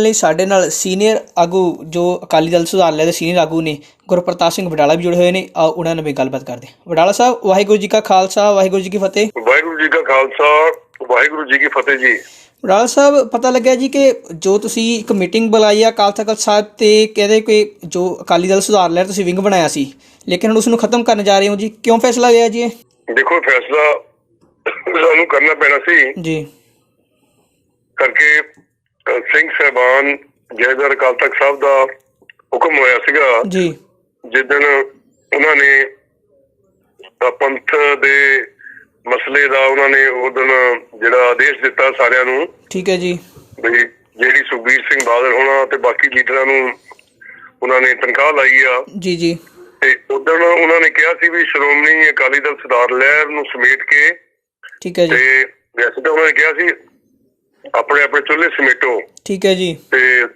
ਲਈ ਸਾਡੇ ਨਾਲ ਸੀਨੀਅਰ ਆਗੂ ਜੋ ਅਕਾਲੀ ਦਲ ਸੁਧਾਰ ਲਿਆ ਦੇ ਸੀਨੀਅਰ ਆਗੂ ਨੇ ਗੁਰਪ੍ਰਤਾਪ ਸਿੰਘ ਵਡਾਲਾ ਵੀ ਜੁੜੇ ਹੋਏ ਨੇ। ਆਓ ਉਹਨਾਂ ਨਾਲ ਵੀ ਗੱਲਬਾਤ ਕਰਦੇ ਵਡਾਲਾ ਸਾਹਿਬ ਵਾਹਿਗੁਰੂ ਜੀ ਕਾ ਖਾਲਸਾ ਵਾਹਿਗੁਰੂ ਜੀ ਕੀ ਫਤਿਹ। ਵਾਹਿਗੁਰੂ ਜੀ ਕਾ ਖਾਲਸਾ ਵਾਹਿਗੁਰੂ ਜੀ ਕੀ ਫਤਿਹ ਜੀ। ਵਡਾਲਾ ਸਾਹਿਬ ਪਤਾ ਲੱਗਿਆ ਜੀ ਕਿ ਜੋ ਤੁਸੀਂ ਇੱਕ ਮੀਟਿੰਗ ਬੁਲਾਈ ਆ ਅਕਾਲ ਤਖਤ ਸਾਹਿਬ ਤੇ ਕਹਿੰਦੇ ਕਿ ਜੋ ਅਕਾਲੀ ਦਲ ਸੁਧਾਰ ਲਿਆ ਤੁਸੀਂ ਵਿੰਗ ਬਣਾਇਆ ਸੀ। ਲੇਕਿਨ ਹੁਣ ਉਸ ਨੂੰ ਖਤਮ ਕਰਨ ਜਾ ਰਹੇ ਹੋ ਜੀ। ਕਿਉਂ ਫੈਸਲਾ ਲਿਆ ਜੀ? ਦੇਖੋ ਫੈਸਲਾ ਸਾਨੂੰ ਕਰਨਾ ਪੈਣਾ ਸੀ। ਜੀ। ਕਰਕੇ ਸਿੰਘ ਸਾਹਿਬਾਨ ਜੈਦਰ ਅਕਾਲ ਤਖਤ ਸਾਹਿਬ ਦਾ ਹੁਕਮ ਹੋਇਆ ਸੀਗਾ। ਜੀ। ਜਿੱਦਣ ਉਹਨਾਂ ਨੇ ਪੰਥ ਦੇ ਮਸਲੇ ਦਾ ਉਹਨਾਂ ਨੇ ਉਦੋਂ ਜਿਹੜਾ ਆਦੇਸ਼ ਦਿੱਤਾ ਸਾਰਿਆਂ ਨੂੰ। ਠੀਕ ਹੈ ਜੀ। ਵੀ ਜਿਹੜੀ ਸੁਖਬੀਰ ਸਿੰਘ ਬਾਦਲ ਹੋਣਾ ਤੇ ਬਾਕੀ ਲੀਡਰਾਂ ਨੂੰ ਉਹਨਾਂ ਨੇ ਤਨਖਾਹ ਲਾਈ ਆ। ਜੀ ਜੀ। ਤੇ ਉਦੋਂ ਉਹਨਾਂ ਨੇ ਕਿਹਾ ਸੀ ਵੀ ਸ਼੍ਰੋਮਣੀ ਅਕਾਲੀ ਦਲ ਸੁਧਾਰ ਲਹਿਰ ਨੂੰ ਸਮੇਟ ਕੇ ਠੀਕ ਹੈ ਜੀ। ਤੇ ਵੈਸੇ ਤਾਂ ਉਹਨਾਂ ਨੇ ਕਿਹਾ ਸੀ ਆਪਣੇ ਆਪਣੇ ਚੁੱਲ੍ਹੇ ਸਮੇਟੋ। ਠੀਕ ਹੈ ਜੀ। ਤੇ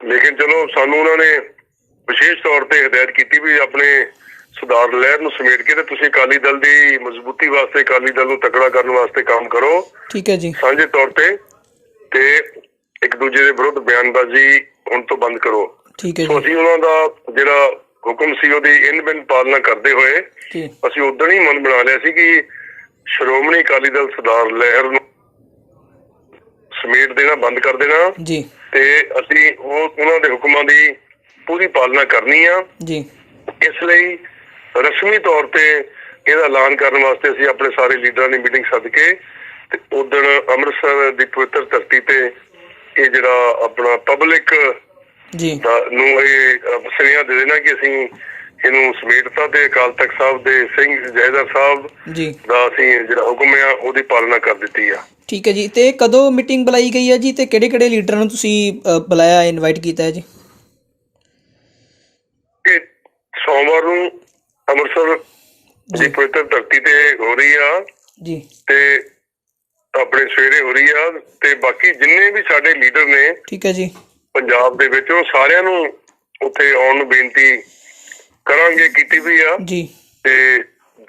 ਲੇਕਿਨ ਚਲੋ ਸਾਨੂੰ ਉਹਨਾਂ ਨੇ ਵਿਸ਼ੇਸ਼ ਤੌਰ ਤੇ ਹਦਾਇਤ ਕੀਤੀ ਵੀ ਆਪਣੇ ਸੁਧਾਰ ਲਹਿਰ ਨੂੰ ਸਮੇਟ ਕੇ ਤੇ ਤੁਸੀਂ ਅਕਾਲੀ ਦਲ ਦੀ ਮਜ਼ਬੂਤੀ ਵਾਸਤੇ ਅਕਾਲੀ ਦਲ ਨੂੰ ਤਕੜਾ ਕਰਨ ਵਾਸਤੇ ਕੰਮ ਕਰੋ। ਠੀਕ ਹੈ ਜੀ। ਸਾਂਝੇ ਤੌਰ ਤੇ ਤੇ ਇੱਕ ਦੂਜੇ ਦੇ ਵਿਰੁੱਧ ਬਿਆਨਬਾਜ਼ੀ ਹੁਣ ਤੋਂ ਬੰਦ ਕਰੋ। ਠੀਕ ਹੈ ਜੀ। ਅਸੀਂ ਉਹਨਾਂ ਦਾ ਜਿਹੜਾ ਹੁਕਮ ਸੀ ਉਹਦੀ ਇਨ ਬਿਨ ਪਾਲਣਾ ਕਰਦੇ ਹੋਏ ਅਸੀਂ ਉਦੋਂ ਹੀ ਮਨ ਬਣਾ ਲਿਆ ਸੀ ਕਿ ਸ਼੍ਰੋਮਣੀ ਅਕਾਲੀ ਦਲ ਸੁਧਾਰ ਲਹਿਰ ਨੂੰ ਸਮੇਟ ਦੇਣਾ ਬੰਦ ਕਰ ਦੇਣਾ। ਜੀ। ਤੇ ਅਸੀਂ ਉਹ ਉਹਨਾਂ ਦੇ ਹੁਕਮਾਂ ਦੀ ਪੂਰੀ ਪਾਲਣਾ ਕਰਨੀ ਆ। ਜੀ। ਇਸ ਲਈ ਰਸਮੀ ਤੌਰ ਤੇ ਇਹਦਾ ਐਲਾਨ ਕਰਨ ਵਾਸਤੇ ਅਸੀਂ ਆਪਣੇ ਸਾਰੇ ਲੀਡਰਾਂ ਦੀ ਮੀਟਿੰਗ ਸੱਦ ਕੇ ਤੇ ਉਦੋਂ ਅੰਮ੍ਰਿਤਸਰ ਦੀ ਪਵਿੱਤਰ ਧਰਤੀ ਤੇ ਇਹ ਜਿਹੜਾ ਆਪਣਾ ਪਬਲਿਕ ਜੀ। ਨੂੰ ਇਹ ਸੁਨੇਹਾ ਦੇ ਦੇਣਾ ਕਿ ਅਸੀਂ ਇਹਨੂੰ ਸਮੇਟਤਾ ਤੇ ਅਕਾਲ ਤਖਤ ਸਾਹਿਬ ਦੇ ਸਿੰਘ ਜੈਦਰ ਸਾਹਿਬ ਜੀ। ਦਾ ਅਸੀਂ ਜਿਹੜਾ ਹੁਕਮ ਆ ਉਹਦੀ ਪਾਲਣਾ ਕਰ ਦਿੱਤੀ ਆ। ਠੀਕ ਹੈ ਜੀ ਤੇ ਕਦੋਂ ਮੀਟਿੰਗ ਬੁਲਾਈ ਗਈ ਹੈ ਜੀ ਤੇ ਕਿਹੜੇ ਕਿਹੜੇ ਲੀਡਰਾਂ ਨੂੰ ਤੁਸੀਂ ਬੁਲਾਇਆ ਇਨਵਾਈਟ ਕੀਤਾ ਹੈ ਜੀ? ਕਿ ਸੋਮਵਾਰ ਨੂੰ ਅੰਮ੍ਰਿਤਸਰ ਦੀ ਪਵਿੱਤਰ ਧਰਤੀ ਤੇ ਹੋ ਰਹੀ ਆ। ਜੀ। ਤੇ ਆਪਣੇ ਸਵੇਰੇ ਹੋ ਰਹੀ ਆ ਤੇ ਬਾਕੀ ਜਿੰਨੇ ਵੀ ਸਾਡੇ ਲੀਡਰ ਨੇ ਠੀਕ ਹੈ ਜੀ। ਪੰਜਾਬ ਦੇ ਵਿੱਚ ਉਹ ਸਾਰਿਆਂ ਨੂੰ ਉੱਥੇ ਆਉਣ ਨੂੰ ਬੇਨਤੀ ਕਰਾਂਗੇ ਕੀਤੀ ਵੀ ਆ। ਜੀ। ਤੇ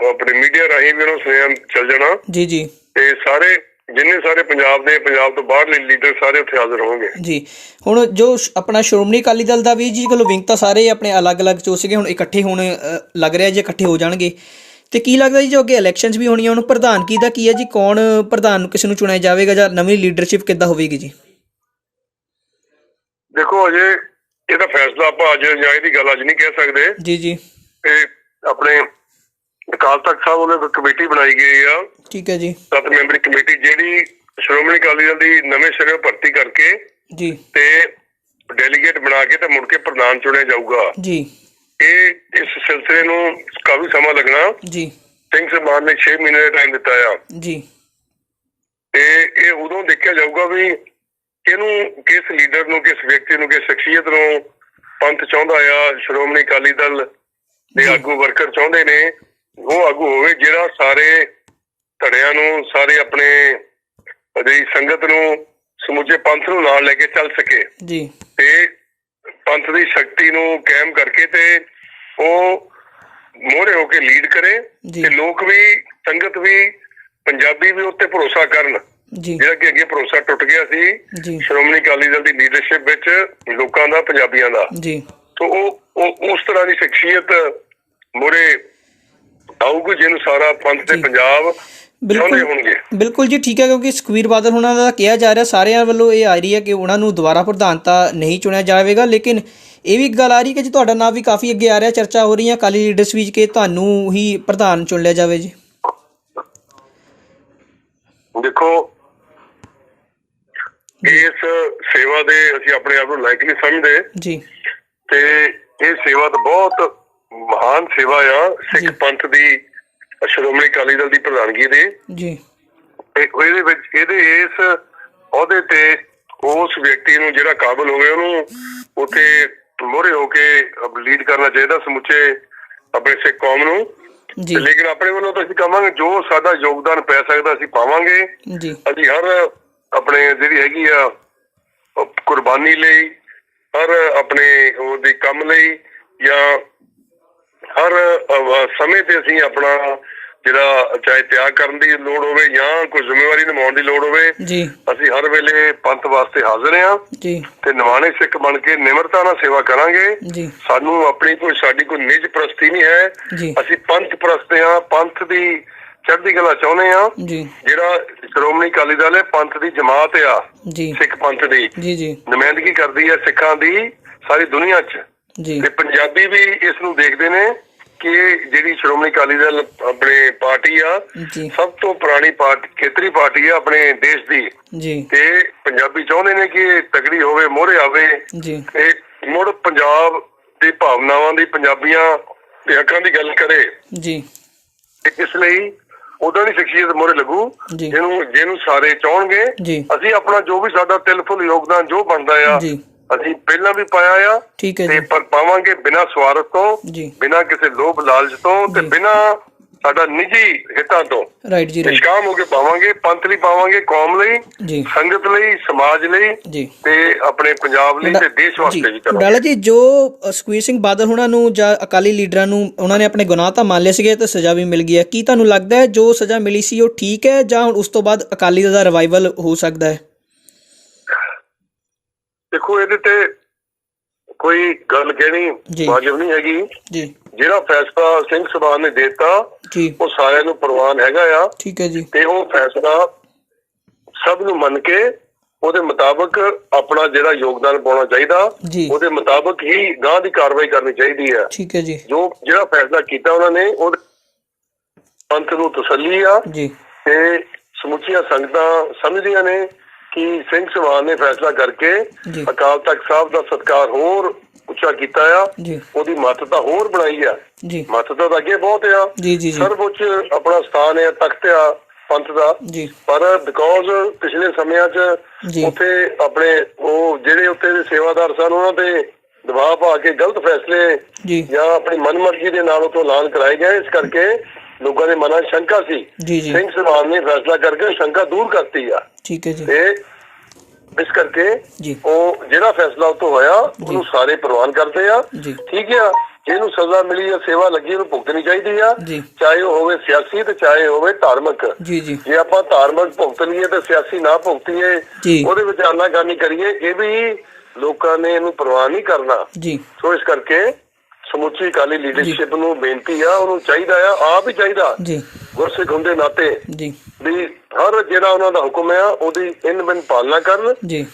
ਆਪਣੇ ਮੀਡੀਆ ਰਾਹੀਂ ਵੀ ਉਹਨੂੰ ਸੁਨੇਹਾ ਚੱਲ ਜਾਣਾ। ਜੀ ਜੀ। ਤੇ ਸਾਰੇ ਜਿੰਨੇ ਸਾਰੇ ਪੰਜਾਬ ਦੇ ਪੰਜਾਬ ਤੋਂ ਬਾਹਰਲੇ ਲੀਡਰ ਸਾਰੇ ਉੱਥੇ ਹਾਜ਼ਰ ਹੋਣਗੇ। ਜੀ। ਹੁਣ ਜੋ ਸ਼- ਆਪਣਾ ਸ਼੍ਰੋਮਣੀ ਅਕਾਲੀ ਦਲ ਦਾ ਵੀ ਜੀ ਕੋਲ ਵਿੰਗ ਤਾਂ ਸਾਰੇ ਆਪਣੇ ਅਲੱਗ-ਅਲੱਗ ਚੋ ਸੀਗੇ ਹੁਣ ਇਕੱਠੇ ਹੁਣ ਅ, ਲੱਗ ਰਿਹਾ ਜੇ ਇਕੱਠੇ ਹੋ ਜਾਣਗੇ। ਤੇ ਕੀ ਲੱਗਦਾ ਜੀ ਜੋ ਅੱਗੇ ਇਲੈਕਸ਼ਨਸ ਵੀ ਹੋਣੀਆਂ ਹੁਣ ਪ੍ਰਧਾਨ ਕੀ ਦਾ ਕੀ ਹੈ ਜੀ? ਕੌਣ ਪ੍ਰਧਾਨ ਨੂੰ ਕਿਸ ਨੂੰ ਚੁਣਿਆ ਜਾਵੇਗਾ ਜਾਂ ਨਵੀਂ ਲੀਡਰਸ਼ਿਪ ਕਿੱਦਾਂ ਹੋਵੇਗੀ ਜੀ? ਦੇਖੋ ਅਜੇ ਇਹਦਾ ਫੈਸਲਾ ਆਪਾਂ ਅੱਜ ਜਾਂ ਇਹਦੀ ਗੱਲ ਅੱਜ ਨਹੀਂ ਕਹਿ ਸਕਦੇ। ਜੀ ਜੀ। ਤੇ ਆਪਣੇ ਅਕਾਲ ਤਖਤ ਸਾਹਿਬ ਇੱਕ ਕਮੇਟੀ ਬਣਾਈ ਗਈ ਆ। ਠੀਕ ਹੈ ਜੀ। ਸੱਤ ਮੈਂਬਰੀ ਕਮੇਟੀ ਜਿਹੜੀ ਸ਼੍ਰੋਮਣੀ ਅਕਾਲੀ ਦਲ ਦੀ ਨਵੇਂ ਸਿਰੇ ਭਰਤੀ ਕਰਕੇ ਜੀ। ਤੇ ਡੈਲੀਗੇਟ ਬਣਾ ਕੇ ਤੇ ਮੁੜ ਕੇ ਪ੍ਰਧਾਨ ਚੁਣਿਆ ਜਾਊਗਾ। ਜੀ। ਇਹ ਇਸ ਸਿਲਸਿਲੇ ਨੂੰ ਕਾਫੀ ਸਮਾਂ ਲੱਗਣਾ। ਜੀ। ਸਿੰਘ ਸਾਹਿਬਾਨ ਨੇ 6 ਮਹੀਨੇ ਦਾ ਟਾਈਮ ਦਿੱਤਾ ਆ। ਜੀ। ਤੇ ਇਹ ਉਦੋਂ ਦੇਖਿਆ ਜਾਊਗਾ ਵੀ ਕਿਹਨੂੰ ਕਿਸ ਲੀਡਰ ਨੂੰ ਕਿਸ ਵਿਅਕਤੀ ਨੂੰ ਕਿਸ ਸ਼ਖਸੀਅਤ ਨੂੰ ਪੰਥ ਚਾਹੁੰਦਾ ਆ ਸ਼੍ਰੋਮਣੀ ਅਕਾਲੀ ਦਲ ਦੇ ਆਗੂ ਵਰਕਰ ਚਾਹੁੰਦੇ ਨੇ ਉਹ ਆਗੂ ਹੋਵੇ ਜਿਹੜਾ ਸਾਰੇ ਧੜਿਆਂ ਨੂੰ ਸਾਰੇ ਆਪਣੇ ਜਿਹੜੀ ਸੰਗਤ ਨੂੰ ਸਮੁੱਚੇ ਪੰਥ ਨੂੰ ਨਾਲ ਲੈ ਕੇ ਚੱਲ ਸਕੇ। ਜੀ। ਤੇ ਪੰਥ ਦੀ ਸ਼ਕਤੀ ਨੂੰ ਕਾਇਮ ਕਰਕੇ ਤੇ ਉਹ ਮੋਹਰੇ ਹੋ ਕੇ ਲੀਡ ਕਰੇ। ਤੇ ਲੋਕ ਵੀ ਸੰਗਤ ਵੀ ਪੰਜਾਬੀ ਵੀ ਉੱਤੇ ਭਰੋਸਾ ਕਰਨ। ਜਿਹੜਾ ਕਿ ਅੱਗੇ ਭਰੋਸਾ ਟੁੱਟ ਗਿਆ ਸੀ ਸ਼੍ਰੋਮਣੀ ਅਕਾਲੀ ਦਲ ਦੀ ਲੀਡਰਸ਼ਿਪ ਵਿੱਚ ਲੋਕਾਂ ਦਾ ਪੰਜਾਬੀਆਂ ਦਾ। ਜੀ। ਤੋਂ ਉਹ ਉਸ ਤਰ੍ਹਾਂ ਦੀ ਸ਼ਖਸੀਅਤ ਮੋਰੇ ਆਊਗੀ ਜਿਹਨੂੰ ਸਾਰਾ ਪੰਥ ਤੇ। ਪੰਜਾਬ ਬਿਲਕੁਲ ਬਿਲਕੁਲ ਜੀ ਠੀਕ ਹੈ ਕਿਉਂਕਿ ਸੁਖਵੀਰ ਬਾਦਲ ਉਹਨਾਂ ਦਾ ਕਿਹਾ ਜਾ ਰਿਹਾ ਸਾਰਿਆਂ ਵੱਲੋਂ ਇਹ ਆ ਰਹੀ ਹੈ ਕਿ ਉਹਨਾਂ ਨੂੰ ਦੁਬਾਰਾ ਪ੍ਰਧਾਨਤਾ ਨਹੀਂ ਚੁਣਿਆ ਜਾਵੇਗਾ ਲੇਕਿਨ ਇਹ ਵੀ ਗੱਲ ਆ ਰਹੀ ਕਿ ਜੀ ਤੁਹਾਡਾ ਨਾਮ ਵੀ ਕਾਫੀ ਅੱਗੇ ਆ ਰਿਹਾ ਚਰਚਾ ਹੋ ਰਹੀ ਹੈ ਅਕਾਲੀ ਲੀਡਰਸ ਵਿੱਚ ਕਿ ਤੁਹਾਨੂੰ ਹੀ ਪ੍ਰਧਾਨ ਚੁਣ ਲਿਆ ਜਾਵੇ ਜੀ। ਦੇਖੋ ਇਸ ਸੇਵਾ ਦੇ ਅਸੀਂ ਆਪਣੇ ਆਪ ਨੂੰ ਲਾਇਕ ਨਹੀਂ ਸਮਝਦੇ। ਜੀ। ਤੇ ਇਹ ਸੇਵਾ ਤਾਂ ਬਹੁਤ ਮਹਾਨ ਸੇਵਾ ਆ। ਸਿੱਖ ਪੰਥ ਦੀ ਸ਼੍ਰੋਮਣੀ ਅਕਾਲੀ ਦਲ ਦੀ ਪ੍ਰਧਾਨਗੀ ਦੇ। ਜੀ। ਇਹਦੇ ਵਿੱਚ ਇਹਦੇ ਇਸ ਅਹੁਦੇ ਤੇ ਉਸ ਵਿਅਕਤੀ ਨੂੰ ਜਿਹੜਾ ਕਾਬਲ ਹੋਵੇ ਉਹਨੂੰ ਉੱਥੇ ਮੋਹਰੇ ਹੋ ਕੇ ਲੀਡ ਕਰਨਾ ਚਾਹੀਦਾ ਸਮੁੱਚੇ ਆਪਣੇ ਸਿੱਖ ਕੌਮ ਨੂੰ। ਜੀ। ਲੇਕਿਨ ਆਪਣੇ ਵੱਲੋਂ ਤਾਂ ਅਸੀਂ ਕਹਾਂਗੇ ਜੋ ਸਾਡਾ ਯੋਗਦਾਨ ਪੈ ਸਕਦਾ ਅਸੀਂ ਪਾਵਾਂਗੇ। ਜੀ। ਅਸੀਂ ਹਰ ਆਪਣੇ ਜਿਹੜੀ ਹੈਗੀ ਆ ਕੁਰਬਾਨੀ ਲਈ ਹਰ ਆਪਣੇ ਉਹਦੇ ਕੰਮ ਲਈ ਜਾਂ ਹਰ ਸਮੇਂ ਤੇ ਅਸੀਂ ਆਪਣਾ ਜਿਹੜਾ ਚਾਹੇ ਤਿਆਗ ਕਰਨ ਦੀ ਲੋੜ ਹੋਵੇ ਜਾਂ ਕੋਈ ਜ਼ਿੰਮੇਵਾਰੀ ਨਿਭਾਉਣ ਦੀ ਲੋੜ ਹੋਵੇ ਜੀ। ਅਸੀਂ ਹਰ ਵੇਲੇ ਪੰਥ ਵਾਸਤੇ ਹਾਜ਼ਰ ਹਾਂ ਜੀ। ਤੇ ਨਿਮਾਣੇ ਸਿੱਖ ਬਣ ਕੇ ਨਿਮਰਤਾ ਨਾਲ ਸੇਵਾ ਕਰਾਂਗੇ। ਜੀ। ਸਾਨੂੰ ਆਪਣੀ ਕੋਈ ਸਾਡੀ ਕੋਈ ਨਿੱਜ ਪ੍ਰਸਤੀ ਨਹੀਂ ਹੈ। ਅਸੀਂ ਪੰਥ ਪ੍ਰਸਤ ਹਾਂ ਪੰਥ ਦੀ ਚੜ੍ਹਦੀ ਕਲਾ ਚਾਹੁੰਦੇ ਹਾਂ। ਜੀ। ਜਿਹੜਾ ਸ਼੍ਰੋਮਣੀ ਅਕਾਲੀ ਦਲ ਹੈ ਪੰਥ ਦੀ ਜਮਾਤ ਆ। ਜੀ। ਸਿੱਖ ਪੰਥ ਦੀ। ਜੀ ਜੀ। ਨੁਮਾਇੰਦਗੀ ਕਰਦੀ ਹੈ ਸਿੱਖਾਂ ਦੀ ਸਾਰੀ ਦੁਨੀਆ 'ਚ। ਜੀ। ਤੇ ਪੰਜਾਬੀ ਵੀ ਇਸ ਨੂੰ ਦੇਖਦੇ ਨੇ। ਕਿ ਜਿਹੜੀ ਸ਼੍ਰੋਮਣੀ ਅਕਾਲੀ ਦਲ ਆਪਣੇ ਪਾਰਟੀ ਆ ਜੀ। ਸਭ ਤੋਂ ਪੁਰਾਣੀ ਪਾਰਟੀ ਖੇਤਰੀ ਪਾਰਟੀ ਆ ਆਪਣੇ ਦੇਸ਼ ਦੀ। ਜੀ। ਤੇ ਪੰਜਾਬੀ ਚਾਹੁੰਦੇ ਨੇ ਕਿ ਇਹ ਤਗੜੀ ਹੋਵੇ ਮੋਹਰੇ ਆਵੇ। ਜੀ। ਤੇ ਮੁੜ ਪੰਜਾਬ ਦੀ ਭਾਵਨਾਵਾਂ ਦੀ ਪੰਜਾਬੀਆਂ ਦੇ ਹੱਕਾਂ ਦੀ ਗੱਲ ਕਰੇ। ਜੀ। ਤੇ ਇਸ ਲਈ ਉਦਾਂ ਦੀ ਸ਼ਖਸੀਅਤ ਮੋਹਰੇ ਲੱਗੂ ਜੀ। ਜਿਹਨੂੰ ਜਿਹਨੂੰ ਸਾਰੇ ਚਾਹਣਗੇ। ਜੀ। ਅਸੀਂ ਆਪਣਾ ਜੋ ਵੀ ਸਾਡਾ ਤਿਲਫੁਲ ਯੋਗਦਾਨ ਜੋ ਬਣਦਾ ਆ ਜੀ। ਅਸੀਂ ਪਹਿਲਾਂ ਵੀ ਪਾਇਆ ਆ ਠੀਕ ਹੈ ਤੇ ਜੀ। ਪਰ ਪਾਵਾਂਗੇ ਬਿਨਾਂ ਸਵਾਰਥ ਤੋਂ ਜੀ। ਬਿਨਾਂ ਕਿਸੇ ਲੋਭ ਲਾਲਚ ਤੋਂ ਤੇ ਜੀ। ਬਿਨਾਂ ਸਾਡਾ ਨਿੱਜੀ ਹਿੱਤਾਂ ਤੋਂ। ਰਾਈਟ ਜੀ ਰਾਈਟ ਨਿਸ਼ਕਾਮ ਹੋ ਕੇ ਪਾਵਾਂਗੇ ਪੰਥ ਲਈ ਪਾਵਾਂਗੇ ਕੌਮ ਲਈ ਜੀ। ਸੰਗਤ ਲਈ ਸਮਾਜ ਲਈ ਜੀ। ਤੇ ਆਪਣੇ ਪੰਜਾਬ ਲਈ ਤੇ ਦੇਸ਼ ਵਾਸਤੇ ਵੀ ਕਰਾਂਗੇ। ਡਾਲਾ ਜੀ ਜੋ ਅ, ਸੁਖਬੀਰ ਸਿੰਘ ਬਾਦਲ ਹੁਣਾਂ ਨੂੰ ਜਾਂ ਅਕਾਲੀ ਲੀਡਰਾਂ ਨੂੰ ਉਹਨਾਂ ਨੇ ਆਪਣੇ ਗੁਨਾਹ ਤਾਂ ਮੰਨ ਲਏ ਸੀਗੇ ਤੇ ਸਜ਼ਾ ਵੀ ਮਿਲ ਗਈ ਹੈ। ਕੀ ਤੁਹਾਨੂੰ ਲੱਗਦਾ ਹੈ ਜੋ ਸਜ਼ਾ ਮਿਲੀ ਸੀ ਉਹ ਠੀਕ ਹੈ ਜਾਂ ਹੁਣ ਉਸ ਤੋਂ ਬਾਅਦ ਅਕਾਲੀ ਦਲ ਦਾ ਰਿਵਾਈਵਲ ਹੋ ਸਕਦਾ ਹੈ? ਦੇਖੋ ਇਹਦੇ ਤੇ ਕੋਈ ਗੱਲ ਕਹਿਣੀ। ਵਾਜਬ ਨਹੀਂ ਹੈਗੀ। ਜੀ। ਜਿਹੜਾ ਫੈਸਲਾ ਸਿੰਘ ਸਭਾਨ ਨੇ ਦਿੱਤਾ ਉਹ ਸਾਰਿਆਂ ਨੂੰ ਪ੍ਰਵਾਨ ਹੈਗਾ ਆ। ਠੀਕ ਹੈ ਜੀ। ਤੇ ਉਹ ਫੈਸਲਾ ਸਭ ਨੂੰ ਮੰਨ ਕੇ ਉਹਦੇ ਮੁਤਾਬਕ ਆਪਣਾ ਜਿਹੜਾ ਯੋਗਦਾਨ ਪਾਉਣਾ ਚਾਹੀਦਾ ਉਹਦੇ ਮੁਤਾਬਕ ਹੀ ਗਾਂ ਦੀ ਕਾਰਵਾਈ ਕਰਨੀ ਚਾਹੀਦੀ ਹੈ। ਠੀਕ ਹੈ ਜੀ। ਜੋ ਜਿਹੜਾ ਫੈਸਲਾ ਕੀਤਾ ਉਹਨਾਂ ਨੇ ਉਹ ਪੰਥ ਨੂੰ ਤਸੱਲੀ ਆ। ਜੀ। ਤੇ ਸਮੁੱਚੀਆਂ ਸੰਗਤਾਂ ਸਮਝਦੀਆਂ ਨੇ ਕਿ ਸਿੰਘ ਸਭਾਨ ਨੇ ਫੈਸਲਾ ਕਰਕੇ ਅਕਾਲ ਤਖਤ ਸਾਹਿਬ ਦਾ ਸਤਕਾਰ ਹੋਰ ਉੱਚਾ ਕੀਤਾ ਆ। ਉਹਦੀ ਮਹੱਤਤਾ ਹੋਰ ਬਣਾਈ ਆ। ਮਹੱਤਤਾ ਤਾਂ ਅੱਗੇ ਬਹੁਤ ਆ। ਸਰਵਉੱਚ ਆਪਣਾ ਸਥਾਨ ਹੈ ਤਖਤ ਆ ਪੰਥ ਦਾ। ਪਰ ਬਿਕੋਜ਼ ਪਿਛਲੇ ਸਮਿਆਂ 'ਚ ਉੱਥੇ ਆਪਣੇ ਉਹ ਜਿਹੜੇ ਉੱਥੇ ਦੇ ਸੇਵਾਦਾਰ ਸਨ ਉਹਨਾਂ ਤੇ ਦਬਾਅ ਪਾ ਕੇ ਗਲਤ ਫੈਸਲੇ ਜੀ। ਆਪਣੀ ਮਨਮਰਜ਼ੀ ਦੇ ਨਾਲ ਉਤੋਂ ਐਲਾਨ ਕਰਾਏ ਗਏ। ਇਸ ਕਰਕੇ ਲੋਕਾਂ ਦੇ ਮਨਾਂ 'ਚ ਸ਼ੰਕਾ ਸੀ। ਸਿੰਘ ਸਭਾਨ ਨੇ ਫੈਸਲਾ ਕਰਕੇ ਸ਼ੰਕਾ ਦੂਰ ਕਰਤੀ ਆ। ਠੀਕ ਹੈ ਜੀ। ਤੇ ਇਸ ਕਰਕੇ ਉਹ ਜਿਹੜਾ ਫੈਸਲਾ ਉਤੋਂ ਹੋਇਆ ਉਹਨੂੰ ਸਾਰੇ ਪ੍ਰਵਾਨ ਕਰਦੇ ਆ। ਠੀਕ ਆ ਜਿਹਨੂੰ ਸਜ਼ਾ ਮਿਲੀ ਜਾਂ ਸੇਵਾ ਲੱਗੀ ਉਹਨੂੰ ਭੁਗਤਣੀ ਚਾਹੀਦੀ ਆ। ਚਾਹੇ ਉਹ ਹੋਵੇ ਸਿਆਸੀ ਤੇ ਚਾਹੇ ਹੋਵੇ ਧਾਰਮਿਕ। ਜੀ ਜੀ। ਜੇ ਆਪਾਂ ਧਾਰਮਿਕ ਭੁਗਤ ਲਈਏ ਤੇ ਸਿਆਸੀ ਨਾ ਭੁਗਤੀਏ ਉਹਦੇ ਵਿੱਚ ਆਨਾਕਾਨੀ ਕਰੀਏ ਇਹ ਵੀ ਲੋਕਾਂ ਨੇ ਇਹਨੂੰ ਪ੍ਰਵਾਹ ਨਹੀਂ ਕਰਨਾ। ਜੀ। ਸੋ ਇਸ ਕਰਕੇ ਸਮੁੱਚੀ ਅਕਾਲੀ ਲੀਡਰਸ਼ਿਪ ਨੂੰ ਬੇਨਤੀ ਆ ਉਹਨੂੰ ਚਾਹੀਦਾ ਆ ਆਪ ਹੀ ਚਾਹੀਦਾ। ਜੀ। ਗੁਰਸਿੱਖ ਹੁੰਦੇ ਨਾਤੇ। ਜੀ। ਵੀ ਹਰ ਜਿਹੜਾ ਉਹਨਾਂ ਦਾ ਹੁਕਮ ਆ ਉਹਦੀ ਇਨ ਬਿਨ ਪਾਲਣਾ ਕਰਨ। ਜੀ।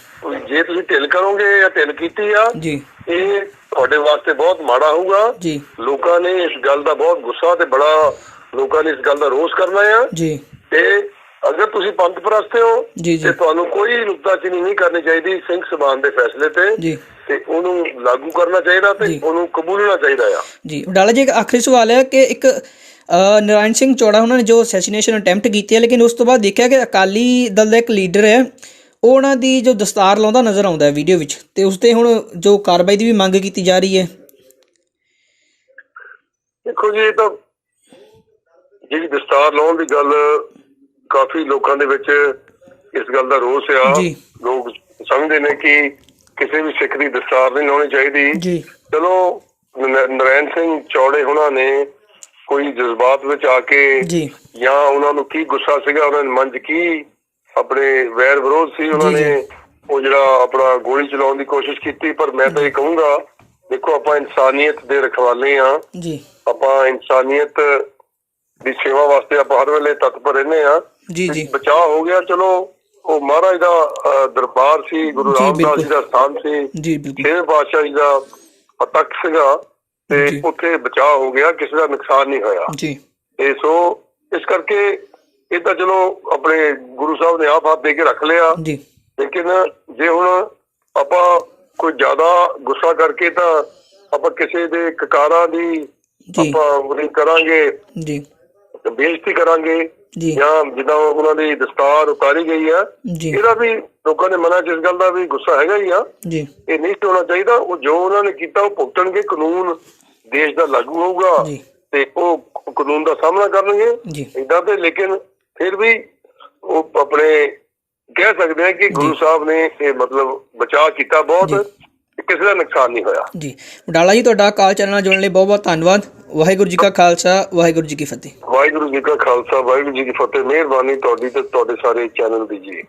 ਜੇ ਤੁਸੀਂ ਢਿੱਲ ਕਰੋਗੇ ਜਾਂ ਢਿੱਲ ਕੀਤੀ ਆ ਜੀ। ਇਹ ਤੁਹਾਡੇ ਵਾਸਤੇ ਬਹੁਤ ਮਾੜਾ ਹੋਊਗਾ। ਜੀ। ਲੋਕਾਂ ਨੇ ਇਸ ਗੱਲ ਦਾ ਬਹੁਤ ਗੁੱਸਾ ਤੇ ਬੜਾ ਲੋਕਾਂ ਨੇ ਇਸ ਗੱਲ ਦਾ ਰੋਸ ਕਰਨਾ ਆ। ਜੀ। ਤੇ ਅਗਰ ਤੁਸੀਂ ਪੰਥ ਪ੍ਰਸਤ ਹੋ ਤੇ ਤੁਹਾਨੂੰ ਕੋਈ ਨੁਕਤਾਚੀਨੀ ਨਹੀਂ ਕਰਨੀ ਚਾਹੀਦੀ ਸਿੰਘ ਸਭਾਨ ਦੇ ਫੈਸਲੇ ਤੇ ਜੀ। ਤੇ ਉਹਨੂੰ ਲਾਗੂ ਕਰਨਾ ਚਾਹੀਦਾ ਤੇ। ਉਹਨੂੰ ਕਬੂਲਣਾ ਚਾਹੀਦਾ ਆ। ਜੀ। ਡਾਲਾ ਜੀ ਇੱਕ ਆਖਰੀ ਸਵਾਲ ਹੈ ਕਿ ਇੱਕ ਅ, ਨਾਰਾਇਣ ਸਿੰਘ ਚੌੜਾ ਉਹਨਾਂ ਨੇ ਜੋ ਅਸੈਸੀਨੇਸ਼ਨ ਅਟੈਂਪਟ ਕੀਤੀ ਹੈ ਲੇਕਿਨ ਉਸ ਤੋਂ ਬਾਅਦ ਦੇਖਿਆ ਕਿ ਅਕਾਲੀ ਦਲ ਦਾ ਇੱਕ ਲੀਡਰ ਹੈ ਉਹ ਉਹਨਾਂ ਦੀ ਜੋ ਦਸਤਾਰ ਲਾਉਂਦਾ ਨਜ਼ਰ ਆਉਂਦਾ ਹੈ ਵੀਡੀਓ ਵਿੱਚ ਤੇ ਉਸ ਤੇ ਹੁਣ ਜੋ ਕਾਰਵਾਈ ਦੀ ਵੀ ਮੰਗ ਕੀਤੀ ਜਾ ਰਹੀ ਹੈ। ਦੇਖੋ ਜੀ ਇਹ ਤਾਂ ਜਿਹੜੀ ਦਸਤਾਰ ਲਾਉਣ ਦੀ ਗੱਲ ਕਾਫੀ ਲੋਕਾਂ ਦੇ ਵਿੱਚ ਇਸ ਗੱਲ ਦਾ ਰੋਸ ਆ। ਲੋਕ ਸਮਝਦੇ ਨੇ ਕਿ ਕਿਸੇ ਵੀ ਸਿੱਖ ਦੀ ਦਸਤਾਰ ਨਹੀਂ ਲਾਉਣੀ ਚਾਹੀਦੀ। ਜੀ। ਚਲੋ ਨਰੈਣ ਸਿੰਘ ਚੌੜੇ ਹੁਣਾਂ ਨੇ ਕੋਈ ਜਜ਼ਬਾਤ ਵਿੱਚ ਆ ਕੇ ਜੀ। ਜਾਂ ਉਹਨਾਂ ਨੂੰ ਕੀ ਗੁੱਸਾ ਸੀਗਾ ਉਹਨਾਂ ਦੇ ਮਨ 'ਚ ਕੀ ਆਪਣੇ ਵੈਰ ਵਿਰੋਧ ਸੀ ਉਹਨਾਂ। ਨੇ ਉਹ ਜਿਹੜਾ ਆਪਣਾ ਗੋਲੀ ਚਲਾਉਣ ਦੀ ਕੋਸ਼ਿਸ਼ ਕੀਤੀ ਪਰ ਮੈਂ ਤਾਂ ਇਹ ਕਹੂੰਗਾ ਦੇਖੋ ਆਪਾਂ ਇਨਸਾਨੀਅਤ ਦੇ ਰਖਵਾਲੇ ਆ ਜੀ। ਆਪਾਂ ਇਨਸਾਨੀਅਤ ਦੀ ਸੇਵਾ ਵਾਸਤੇ ਆਪਾਂ ਹਰ ਵੇਲੇ ਤਤਪਰ ਰਹਿੰਦੇ ਆ ਜੀ ਜੀ। ਬਚਾਅ ਹੋ ਗਿਆ ਚਲੋ ਉਹ ਮਹਾਰਾਜ ਦਾ ਦਰਬਾਰ ਸੀ ਗੁਰੂ ਰਾਮਦਾਸ ਜੀ। ਦਾ ਸਥਾਨ ਸੀ। ਜੀ ਬਿਲਕੁਲ। ਛੇਵੇਂ ਪਾਤਸ਼ਾਹ ਜੀ ਦਾ ਅਤਕ ਸੀਗਾ। ਤੇ ਉੱਥੇ ਬਚਾਅ ਹੋ ਗਿਆ ਕਿਸੇ ਦਾ ਨੁਕਸਾਨ ਨਹੀਂ ਹੋਇਆ। ਜੀ। ਤੇ ਸੋ ਇਸ ਕਰਕੇ ਇਹ ਤਾਂ ਚਲੋ ਆਪਣੇ ਗੁਰੂ ਸਾਹਿਬ ਨੇ ਆਪ ਹੱਥ ਦੇ ਕੇ ਰੱਖ ਲਿਆ। ਜੀ। ਲੇਕਿਨ ਜੇ ਹੁਣ ਆਪਾਂ ਕੋਈ ਜ਼ਿਆਦਾ ਗੁੱਸਾ ਕਰਕੇ ਤਾਂ ਆਪਾਂ ਕਿਸੇ ਦੇ ਕਕਾਰਾਂ ਦੀ ਆਪਾਂ ਉਹਦੀ ਕਰਾਂਗੇ। ਜੀ। ਬੇਇੱਜ਼ਤੀ ਕਰਾਂਗੇ ਜੀ। ਜਾਂ ਜਿੱਦਾਂ ਉਹਨਾਂ ਦੀ ਦਸਤਾਰ ਉਤਾਰੀ ਗਈ ਆ ਜੀ। ਇਹਦਾ ਵੀ ਲੋਕਾਂ ਦੇ ਮਨਾਂ 'ਚ ਇਸ ਗੱਲ ਦਾ ਵੀ ਗੁੱਸਾ ਹੈਗਾ ਹੀ ਆ। ਜੀ। ਇਹ ਨਹੀਂ ਹੋਣਾ ਚਾਹੀਦਾ ਉਹ ਜੋ ਉਹਨਾਂ ਨੇ ਕੀਤਾ ਉਹ ਭੁਗਤਣਗੇ ਕਾਨੂੰਨ ਦੇਸ਼ ਦਾ ਲਾਗੂ ਹੋਊਗਾ ਤੇ ਉਹ ਕਾਨੂੰਨ ਦਾ ਸਾਹਮਣਾ ਕਰਨਗੇ। ਇਦਾਂ ਤੇ ਲੇਕਿਨ ਫਿਰ ਵੀ ਉਹ ਆਪਣੇ ਕਹਿ ਸਕਦੇ ਆ ਕਿ ਗੁਰੂ ਸਾਹਿਬ ਨੇ ਇਹ ਮਤਲਬ ਬਚਾਅ ਕੀਤਾ ਬਹੁਤ। ਕਿਸੇ ਦਾ ਨੁਕਸਾਨ ਨਹੀਂ ਹੋਇਆ। ਜੀ। ਡਾਲਾ ਜੀ ਤੁਹਾਡਾ ਕਾਲ ਚੈਨਲ ਨਾਲ ਜੁੜਨ ਲਈ ਬਹੁਤ ਬਹੁਤ ਧੰਨਵਾਦ। ਵਾਹਿਗੁਰੂ ਜੀ ਕਾ ਖਾਲਸਾ ਵਾਹਿਗੁਰੂ ਜੀ ਕੀ ਫਤਿਹ। ਵਾਹਿਗੁਰੂ ਜੀ ਕਾ ਖਾਲਸਾ ਵਾਹਿਗੁਰੂ ਜੀ ਕੀ ਫਤਿਹ। ਮਿਹਰਬਾਨੀ ਤੁਹਾਡੀ ਤੇ ਤੁਹਾਡੇ ਸਾਰੇ ਚੈਨਲ ਦੀ ਜੀ।